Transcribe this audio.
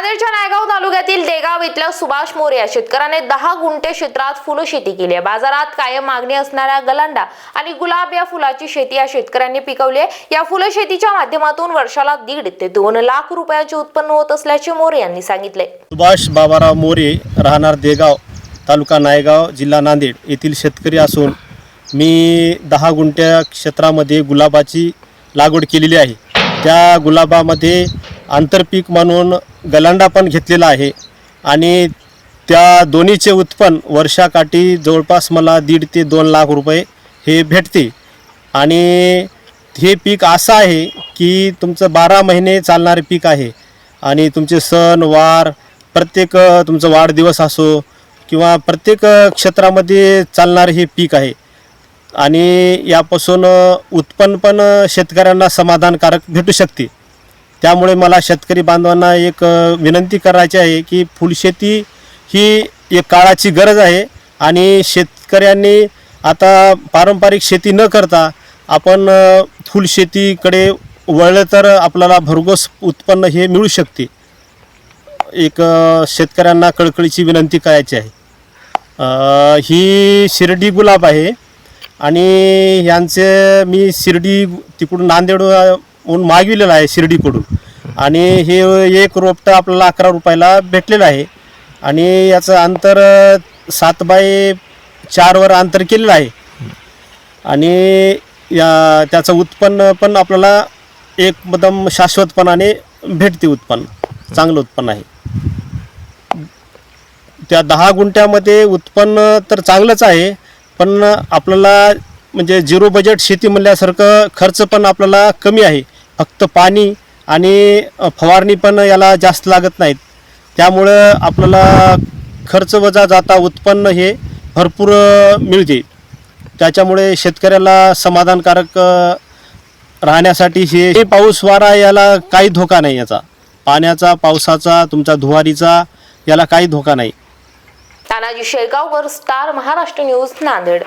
नांदेडच्या नायगाव तालुक्यातील देगाव इथल्या सुभाष मोरे या शेतकऱ्याने दहा गुंठे क्षेत्रात फुलं शेती केली आहे. बाजारात कायम मागणी असणाऱ्या गलांडा आणि गुलाब या फुलाची शेती या शेतकऱ्यांनी पिकवली आहे. या फुलं शेतीच्या माध्यमातून वर्षाला दीड ते दोन लाख रुपयाचे उत्पन्न होत असल्याचे मोरे यांनी सांगितले. सुभाष बाबाराव मोरे राहणार देगाव तालुका नायगाव जिल्हा नांदेड येथील शेतकरी असून मी दहा गुंठ्या क्षेत्रामध्ये गुलाबाची लागवड केलेली आहे. त्या गुलाबामध्ये आंतरपीक म्हणून गलांडा पण घेतलेला आहे. आणि त्या दोन्हीचे उत्पन्न वर्षाकाठी जवळपास मला दीड ते दोन लाख रुपये हे भेटते आणि हे पीक असं आहे की तुमचं बारा महिने चालणारे पीक आहे. आणि तुमचे सण वार प्रत्येक तुमचं तुमचा वाढदिवस असो किंवा प्रत्येक क्षेत्रामध्ये चालणारे हे पीक आहे. आणि यापासून उत्पन्न पण शेतकऱ्यांना समाधानकारक भेटू शकते. त्यामुळे मला शेतकरी बांधवांना एक विनंती करायची आहे की फुलशेती ही एक काळाची गरज आहे आणि शेतकऱ्यांनी आता पारंपरिक शेती न करता आपण फुलशेतीकडे वळलं तर आपल्याला भरघोस उत्पन्न हे मिळू शकते. एक शेतकऱ्यांना कळकळीची विनंती करायची आहे. ही शिर्डी गुलाब आहे आणि यांचे मी शिर्डी तिकडून नांदेड ऊन मागविलेलं आहे शिर्डीकडून. आणि हे एक रोपटं आपल्याला अकरा रुपयाला भेटलेलं आहे. आणि याचं अंतर सात बाय चारवर अंतर केलेलं आहे. आणि या त्याचं उत्पन्न पण आपल्याला एकदम शाश्वतपणाने भेटते उत्पन्न. चांगलं उत्पन्न आहे. त्या दहा गुंठ्यामध्ये उत्पन्न तर चांगलंच आहे पण आपल्याला म्हणजे झिरो बजेट शेती म्हणल्यासारखं खर्च पण आपल्याला कमी आहे. फक्त पाणी आणि फवारणी पण याला जास्त लागत नाहीत. त्यामुळं आपल्याला खर्च वजा जाता उत्पन्न हे भरपूर मिळते. त्याच्यामुळे शेतकऱ्याला समाधानकारक राहण्यासाठी हे हे पाऊस वारा याला काही धोका नाही याचा. पाण्याचा पावसाचा तुमचा धुवारीचा याला काही धोका नाही. Tanaji Shelgaonkar star Maharashtra news Nanded.